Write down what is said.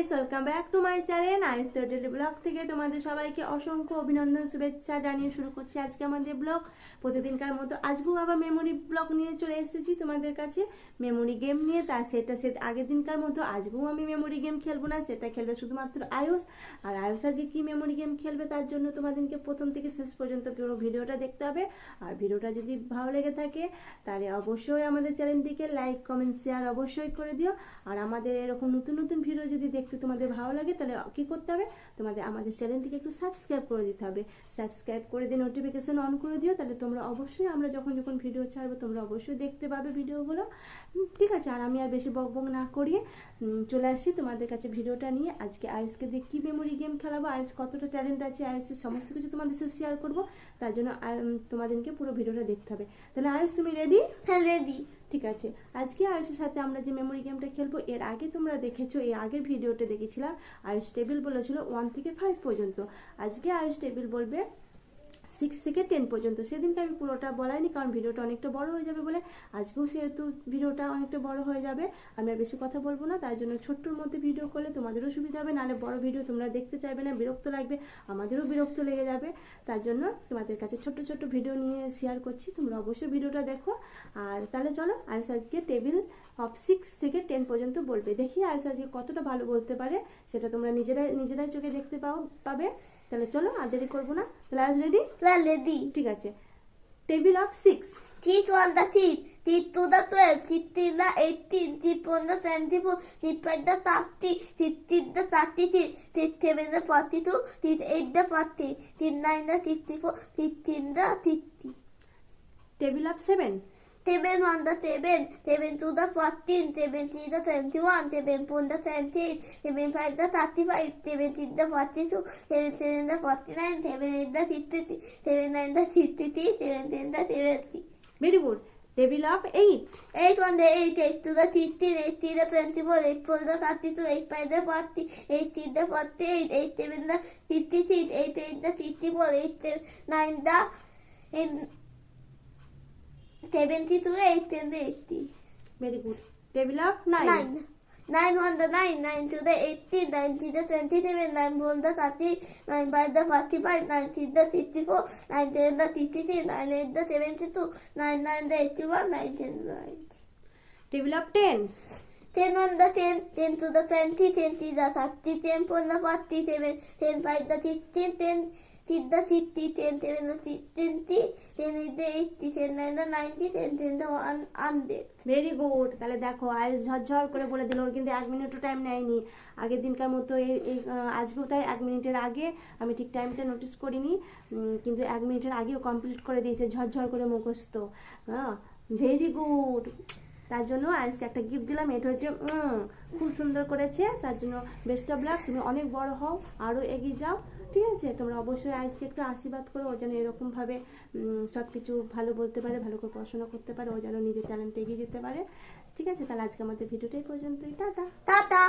Guys welcome back to my channel ice daily vlog থেকে তোমাদের সবাইকে অসংখ্য অভিনন্দন, শুভেচ্ছা জানিয়ে শুরু করছি আজকে আমাদের ব্লগ প্রতিদিনকার মতো আজকেও আবার মেমোরি ব্লগ নিয়ে চলে এসেছি তোমাদের কাছে। মেমোরি গেম নিয়ে, তা সেটা সে আগের দিনকার মতো আজকেও আমি মেমোরি গেম খেলব না, সেটা খেলবে শুধুমাত্র আয়ুষ। আর আয়ুষ আজকে কী মেমোরি গেম খেলবে তার জন্য তোমাদেরকে প্রথম থেকে শেষ পর্যন্ত পুরো ভিডিওটা দেখতে হবে। আর ভিডিওটা যদি ভালো লেগে থাকে, তাহলে অবশ্যই আমাদের চ্যানেলটিকে লাইক কমেন্ট শেয়ার অবশ্যই করে দিও। আর আমাদের এরকম নতুন নতুন ভিডিও যদি দেখতে তোমাদের ভালো লাগে, তাহলে কী করতে হবে? তোমাদের, আমাদের চ্যানেলটিকে একটু সাবস্ক্রাইব করে দিতে হবে। সাবস্ক্রাইব করে দিয়ে নোটিফিকেশন অন করে দিও, তাহলে তোমরা অবশ্যই, আমরা যখন যখন ভিডিও ছাড়বো, তোমরা অবশ্যই দেখতে পাবে ভিডিওগুলো ঠিক আছে, আর আমি আর বেশি বক বক না করিয়ে চলে আসি তোমাদের কাছে ভিডিওটা নিয়ে। আজকে আয়ুষকে দিয়ে কী মেমোরি গেম খেলাবো, আয়ুষ কতটা ট্যালেন্ট আছে আয়ুষের সমস্ত কিছু তোমাদের সাথে শেয়ার করব। তার জন্য তোমাদেরকে পুরো ভিডিওটা দেখতে হবে। তাহলে আয়ুষ, তুমি রেডি হ্যাঁ রেডি ঠিক আছে। আজকে আয়ুষের সাথে আমরা যে মেমোরি গেমটা খেলব, এর আগে তোমরা দেখেছ, এই আগের ভিডিওটা দেখেছিলাম, আয়ুষ টেবিল বলেছিল ওয়ান থেকে ফাইভ পর্যন্ত। আজকে আয়ুষ টেবিল বলবে সিক্স থেকে টেন পর্যন্ত। সেদিনকে আমি পুরোটা বলাইনি, কারণ ভিডিওটা অনেকটা বড় হয়ে যাবে বলে আজকেও সেহেতু ভিডিওটা অনেকটা বড় হয়ে যাবে। আমি আর বেশি কথা বলব না, তাই জন্য ছোট্টর মধ্যে ভিডিও করলে তোমাদেরও সুবিধা হবে, নাহলে বড় ভিডিও তোমরা দেখতে চাইবে না, বিরক্ত লাগবে, আমাদেরও বিরক্ত লেগে যাবে। তার জন্য তোমাদের কাছে ছোট্ট ছোট্ট ভিডিও নিয়ে শেয়ার করছি, তোমরা অবশ্যই ভিডিওটা দেখো। আর তাহলে চলো, আয়ুষ আজকে টেবিল অফ সিক্স থেকে টেন পর্যন্ত বলবে। দেখি আয়ুষ আজকে কতটা ভালো বলতে পারে, সেটা তোমরা নিজেরাই নিজেরাই চোখে দেখতে পাও, পাবে। তাহলে চলো আর দেরি করব না। তাহলে আয়ুষ রেডি হ্যাঁ রেডি ঠিক আছে table of six Teeth one the teeth. Teeth two the twelve. Teeth three the eighteen. Teeth one the twenty four. Teeth five the thirty. Teeth six the thirty three. Teeth seven the forty two. Teeth eight the forty. Teeth nine the fifty four. Teeth ten the fifty. Table of seven Seven the seven. Seven two the fourteen. Seven three the twenty one. Seven four the twenty eight. Seven five the forty two. Seven seven the forty nine. Seven eight the fifty three. Seven nine the fifty three. Seven ten the seventy. Very good table of eight Eight one the eight, eight to the fifteen, eight three the twenty four, eight four the thirty two, eight five the forty, eight six the forty eight, eight seven the fifty six, eight eight the fifty four, eight seven nine the eight, 72 18 80. Very good. Table of 9. 9. 9 on the 9, 9 to the 18, to the 27, 9 on the 30, by the 45, 9 to the 64, 9 to the 63, 9 8 the seventy two, nine nine the 81, 9 10 the 90. Table of 10. 10 on the 10, to the twenty, ten to the 30, on the 40, by the 15, to the 50, the 15, ten eight the eighty, ten nine the ninety, ten ten the one hundred. Very good তাহলে দেখো আজ ঝরঝর করে বলে দিল। ওর কিন্তু এক মিনিটও টাইম নেয়নি। আগের দিনকার মতো এই, আজকেও তাই এক মিনিটের আগে আমি ঠিক টাইমটা নোটিস করিনি। কিন্তু এক মিনিটের আগেও কমপ্লিট করে দিয়েছে ঝরঝর করে মুখস্থ। হ্যাঁ? ভেরি গুড তার জন্য আজকে একটা গিফট দিলাম। এটা হচ্ছে খুব সুন্দর করেছে। তার জন্য বেস্ট অফ লাভ তুমি অনেক বড় হও আরও এগিয়ে যাও। ঠিক আছে? তোমরা অবশ্যই আজকে একটু আশীর্বাদ করো। ও যেন এরকমভাবে সব কিছু ভালো বলতে পারে, ভালো করে পড়াশোনা করতে পারে। ও যেন নিজের ট্যালেন্ট এগিয়ে যেতে পারে। ঠিক আছে? তাহলে আজকে আমাদের ভিডিওটাই পর্যন্ত পর্যন্তই। টাটা। Tata.